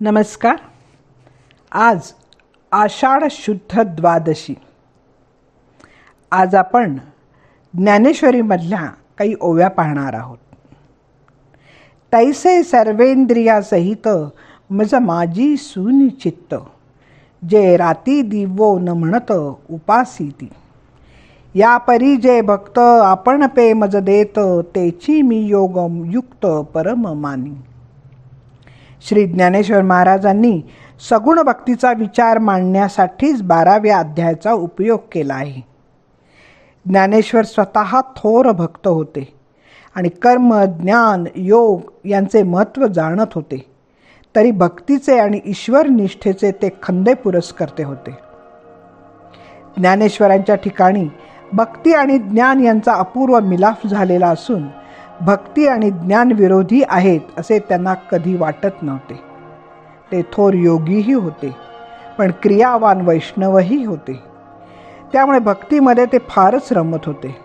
नमस्कार. आज आषाढ शुद्ध द्वादशी. आज आपण ज्ञानेश्वरीमधल्या काही ओव्या पाहणार आहोत. तैसे सर्वेंद्रियासहित मज माझी सुनिचित्त जे राती दिवो न म्हणत उपासिती. या परी जे भक्त आपण पे मज देत तेची मी योग युक्त परम मानी. श्री ज्ञानेश्वर महाराजांनी सगुण भक्तीचा विचार मांडण्यासाठीच बाराव्या अध्यायाचा उपयोग केला आहे. ज्ञानेश्वर स्वतः थोर भक्त होते आणि कर्म ज्ञान योग यांचे महत्त्व जाणत होते. तरी भक्तीचे आणि ईश्वर निष्ठेचे ते खंदे पुरस्कर्ते होते. ज्ञानेश्वरांच्या ठिकाणी भक्ती आणि ज्ञान यांचा अपूर्व मिलाफ झालेला असून भक्ती आणि ज्ञानविरोधी आहेत असे त्यांना कधी वाटत नव्हते. ते थोर योगीही होते पण क्रियावान वैष्णवही होते. त्यामुळे भक्तीमध्ये ते फारच रमत होते.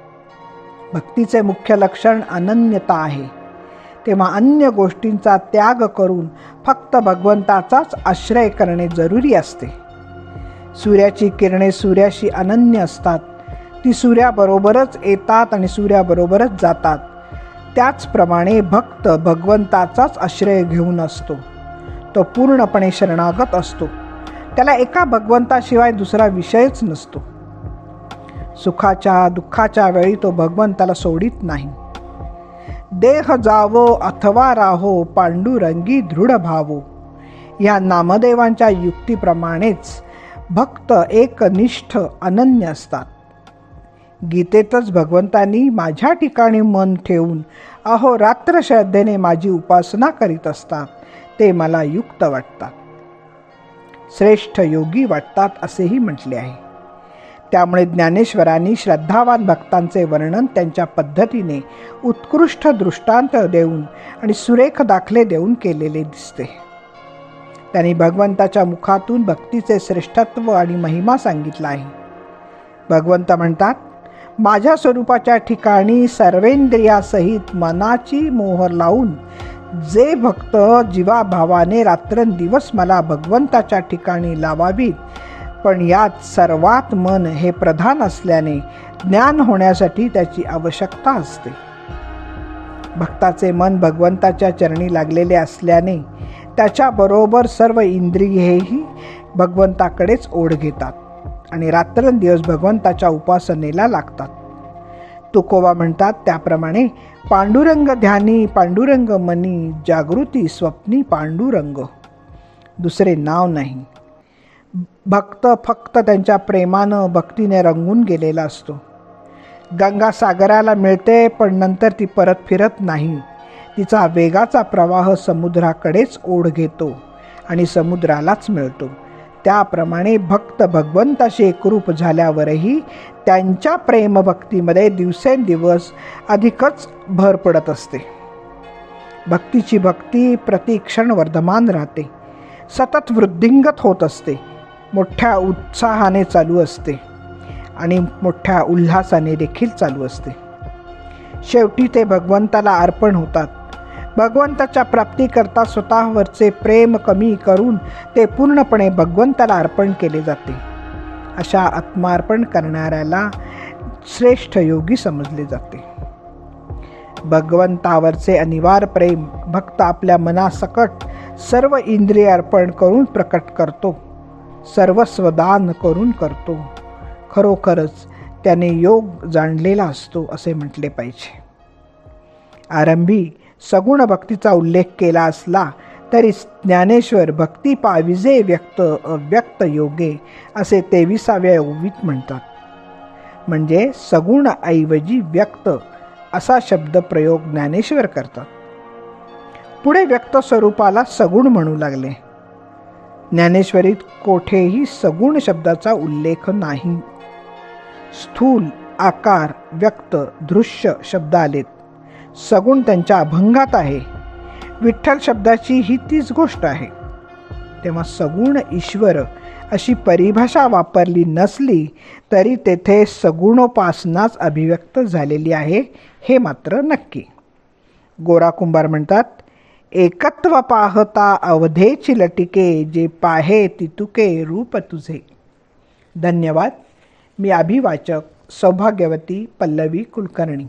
भक्तीचे मुख्य लक्षण अनन्यता आहे. तेव्हा अन्य गोष्टींचा त्याग करून फक्त भगवंताचाच आश्रय करणे जरुरी असते. सूर्याची किरणे सूर्याशी अनन्य असतात. ती सूर्याबरोबरच येतात आणि सूर्याबरोबरच जातात. त्याचप्रमाणे भक्त भगवंताचाच आश्रय घेऊन असतो. तो पूर्णपणे शरणागत असतो. त्याला एका भगवंताशिवाय दुसरा विषयच नसतो. सुखाच्या दुःखाच्या वेळी तो भगवंताला सोडित नाही. देह जावो अथवा राहो पांडुरंगी दृढ भावो. या नामदेवांच्या युक्तीप्रमाणेच भक्त एकनिष्ठ अनन्य असतात. गीतेतच भगवंतांनी माझ्या ठिकाणी मन ठेवून अहोरात्र श्रद्धेने माझी उपासना करीत असतात ते मला युक्त वाटतात. श्रेष्ठ योगी वाटतात असेही म्हटले आहे. त्यामुळे ज्ञानेश्वरांनी श्रद्धावान भक्तांचे वर्णन त्यांच्या पद्धतीने उत्कृष्ट दृष्टांत देऊन आणि सुरेख दाखले देऊन केलेले दिसते. त्यांनी भगवंताच्या मुखातून भक्तीचे श्रेष्ठत्व आणि महिमा सांगितला आहे. भगवंत म्हणतात माझ्या स्वरूपाच्या ठिकाणी सर्वेंद्रियासहित मनाची मोहर लावून जे भक्त जीवाभावाने रात्रंदिवस मला भगवंताच्या ठिकाणी लावावीत पण यात सर्वात मन हे प्रधान असल्याने ज्ञान होण्यासाठी त्याची आवश्यकता असते. भक्ताचे मन भगवंताच्या चरणी लागलेले असल्याने त्याच्याबरोबर सर्व इंद्रियेही भगवंताकडेच ओढ घेतात. आणि रात्रंदिवस भगवंताच्या उपासनेला लागतात. तुकोबा म्हणतात त्याप्रमाणे पांडुरंग ध्यानी पांडुरंग मनी जागृती स्वप्नी पांडुरंग. दुसरे नाव नाही. भक्त फक्त त्यांच्या प्रेमानं भक्तीने रंगून गेलेला असतो. गंगा सागराला मिळते पण नंतर ती परत फिरत नाही. तिचा वेगाचा प्रवाह समुद्राकडेच ओढ घेतो आणि समुद्रालाच मिळतो. त्याप्रमाणे भक्त भगवंताशी एकरूप झाल्यावरही त्यांच्या प्रेमभक्तीमध्ये दिवसेंदिवस अधिकच भर पडत असते. भक्तीची भक्ती प्रतिक्षण वर्धमान राहते. सतत वृद्धिंगत होत असते. मोठ्या उत्साहाने चालू असते आणि मोठ्या उल्हासाने देखील चालू असते. शेवटी ते भगवंताला अर्पण होतात. भगवंताच्या प्राप्तीकरता स्वतःवरचे प्रेम कमी करून ते पूर्णपणे भगवंताला अर्पण केले जाते. अशा आत्मार्पण करणाऱ्याला श्रेष्ठ योगी समजले जाते. भगवंतावरचे अनिवार्य प्रेम भक्त आपल्या मनासकट सर्व इंद्रिय अर्पण करून प्रकट करतो. सर्वस्व दान करून करतो. खरोखरच त्याने योग जाणलेला असतो असे म्हटले पाहिजे. आरंभी सगुण भक्तीचा उल्लेख केला असला तरी ज्ञानेश्वर भक्ती पाविजे व्यक्त अव्यक्त योगे असे तेविसाव्या ओवीत म्हणतात. म्हणजे सगुण ऐवजी व्यक्त असा शब्द प्रयोग ज्ञानेश्वर करतात. पुढे व्यक्त स्वरूपाला सगुण म्हणू लागले. ज्ञानेश्वरीत कोठेही सगुण शब्दाचा उल्लेख नाही. स्थूल आकार व्यक्त दृश्य शब्द आलेत. सगुण त्यांच्या अभंगात आहे. विठ्ठल शब्दाची ही तीच गोष्ट आहे. तेव्हा सगुण ईश्वर अशी परिभाषा वापरली नसली तरी तेथे सगुणोपासनाच अभिव्यक्त झालेली आहे हे मात्र नक्की. गोरा कुंभार म्हणतात एकत्व पाहता अवधेची लटिके जे पाहे तितुके रूप तुझे. धन्यवाद. मी अभिवाचक सौभाग्यवती पल्लवी कुलकर्णी.